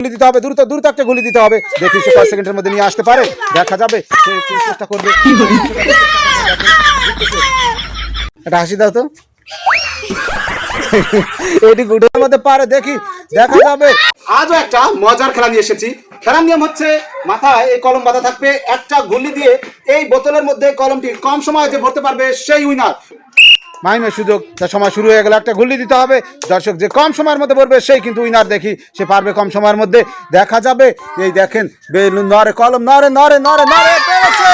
গুলি দিতে হবে, দ্রুত দ্রুত একটা গুলি দিতে হবে। দেখি সে সেকেন্ডের মধ্যে নিয়ে আসতে পারে। দেখা যাবে সে চেষ্টা করবে। হাসি দাও তো। এটি গুটের মধ্যে পারে, দেখি। দেখা যাবে। আজও একটা মজার খেলা নিয়ে এসেছি। খেলার নিয়ম হচ্ছে, মাথায় এই কলম বাঁধা থাকবে। একটা গুলি দিয়ে এই বোতলের মধ্যে কলমটি কম সময়ে যে ভরতে পারবে, সেই উইনার মাইনের সুযোগ তার সময় শুরু হয়ে গেল, একটা গুলি দিতে হবে। দর্শক যে কম সময়ের মধ্যে পড়বে, সেই কিন্তু উইনার দেখি, সে পারবে কম সময়ের মধ্যে। দেখা যাবে, এই দেখেন নরে কলম নরে নরে নরে নরে পেরেছে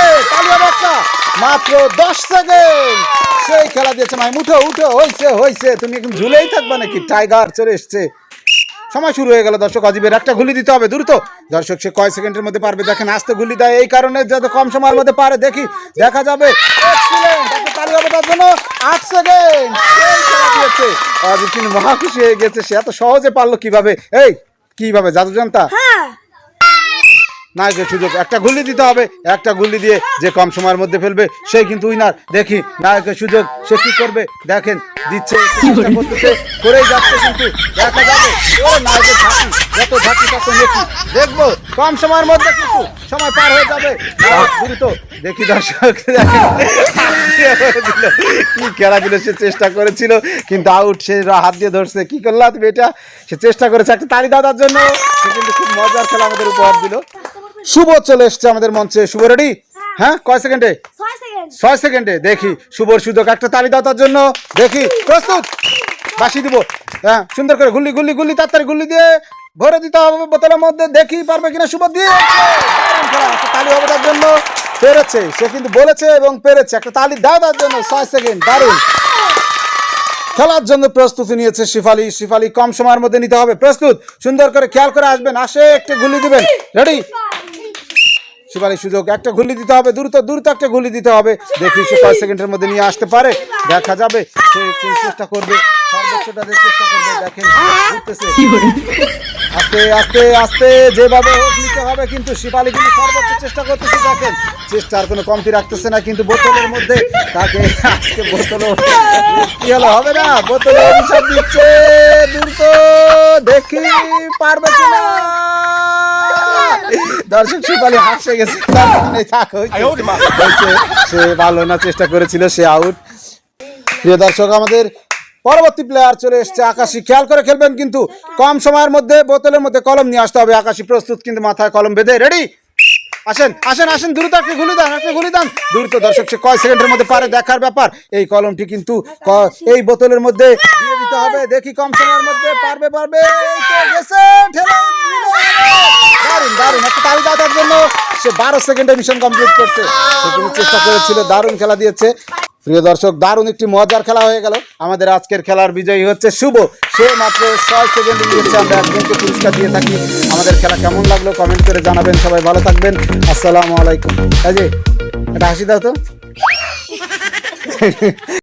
মাত্র দশ সেকেন্ড। সেই খেলা দিয়েছে মাই, উঠো উঠো, হইছে হইছে। তুমি এখন ঝুলেই থাকবে নাকি? টাইগার চলে এসছে। সময় শুরু হয়ে গেল দর্শক, অজীবের একটা গুলি দিতে হবে, দ্রুত। দর্শক, সে কয় সেকেন্ডের মধ্যে পারবে? দেখেন, আস্তে গুলি দেয়, এই কারণে যত কম সময়ের মধ্যে পারে, দেখি, দেখা যাবে। কিন্তু মহা খুশি হয়ে গেছে। সে এত সহজে পারল কীভাবে? এই, কীভাবে? জাদু জানতা হ্যাঁ। নায়কের সুযোগ। একটা গুলি দিতে হবে, একটা গুলি দিয়ে যে কম সময়ের মধ্যে ফেলবে, সেই কিন্তু উইনার। দেখি নায়কের সুযোগ, সে কি করবে? দেখেন, দিচ্ছে করেই যাচ্ছে কিন্তু দেখা যাবে। ও নায়কের ঝাঁকি, যত ঝাঁকি তত নেকি। দেখব, কম সময়ের মধ্যে কিন্তু সময় পার হয়ে যাবে। দ্রুত দেখি দর্শক কি খেলা দিল, সে চেষ্টা করেছিল, কিন্তু আউট সে হাত দিয়ে ধরছে। কি করলা এটা? সে চেষ্টা করেছে একটা তালি দাদার জন্য। সে কিন্তু খুব মজার খেলা আমাদের উপহার দিল। শুভ চলে এসছে আমাদের মঞ্চে। শুভ রেডি হ্যাঁ। কয় সেকেন্ডে? ছয় সেকেন্ডে। দেখি। শুভর সুযোগ একটা তালি দাও তার জন্য। দেখি প্রস্তুত? বাসি দিব। হ্যাঁ সুন্দর করে গুল্লি গুল্লি গুল্লি তাড়াতাড়ি গুল্লি দিয়ে ভরে দিতে হবে বোতলের মধ্যে। দেখি পারবে কিনা শুভ দিয়ে? তালি হবে তার জন্য। পেরেছে সে কিন্তু বলেছে এবং পেরেছে। একটা তালি দাও তার জন্য ছয় সেকেন্ড দারুণ। খেলার জন্য প্রস্তুতি নিয়েছে শিফালি। শিফালি কম সময়ের মধ্যে নিতে হবে। প্রস্তুত সুন্দর করে খেয়াল করে আসবেন। আসে একটা গুলি দিবেন। রেডি শিবালী সুযোগ একটা গুলি দিতে হবে দ্রুত দ্রুত একটা গুলি দিতে হবে। দেখি সে কয় সেকেন্ডের মধ্যে নিয়ে আসতে পারে দেখা যাবে সে কি চেষ্টা করবে সর্বোচ্চটা চেষ্টা করবে দেখেন আস্তে আস্তে আস্তে যেভাবে হোক নিতে হবে কিন্তু শিবালী কিন্তু সর্বোচ্চ চেষ্টা করতেছে দেখেন। চেষ্টার কোনো কমতি রাখতেছে না কিন্তু বোতলের মধ্যে তাকে আজকে বোতলও কি হলো হবে না? বোতলে অভিশাপ দিচ্ছে দ্রুত দেখি পারবে কিনা। দর্শক শিপালি হাসে গেছে। সে ভালো না চেষ্টা করেছিল সে আউট প্রিয় দর্শক আমাদের পরবর্তী প্লেয়ার চলে এসছে আকাশি। খেয়াল করে খেলবেন কিন্তু কম সময়ের মধ্যে বোতলের মধ্যে কলম নিয়ে আসতে হবে। আকাশি প্রস্তুত কিন্তু মাথায় কলম বেঁধে। রেডি আসেন আসেন আসেন দ্রুত একটা গুলি দান একটা গুলি দান। দ্রুত দর্শক সে কয় সেকেন্ডের মধ্যে পারে দেখার ব্যাপার। এই কলমটি কিন্তু এই বোতলের মধ্যে দিয়ে দিতে হবে। দেখি কম সময়ের মধ্যে পারবে পারবে। গেছে ঠেলে। দারুণ দারুণ। একটা তালি দাদার জন্য। সে বারো সেকেন্ডে মিশন কমপ্লিট করছে। কিন্তু চেষ্টা করেছিল, দারুণ খেলা দিয়েছে। প্রিয় দর্শক, দারুণ একটি মজার খেলা হয়ে গেল। আমাদের আজকের খেলার বিজয়ী হচ্ছে শুভ। সে মাত্র ছয় সেকেন্ড নিয়েছে আমরা একজনকে পুরস্কার দিয়ে থাকি। আমাদের খেলা কেমন লাগল কমেন্ট করে জানাবেন। সবাই ভালো থাকবেন। আসসালামু আলাইকুম। কাজে এটা হাসি দাও তো।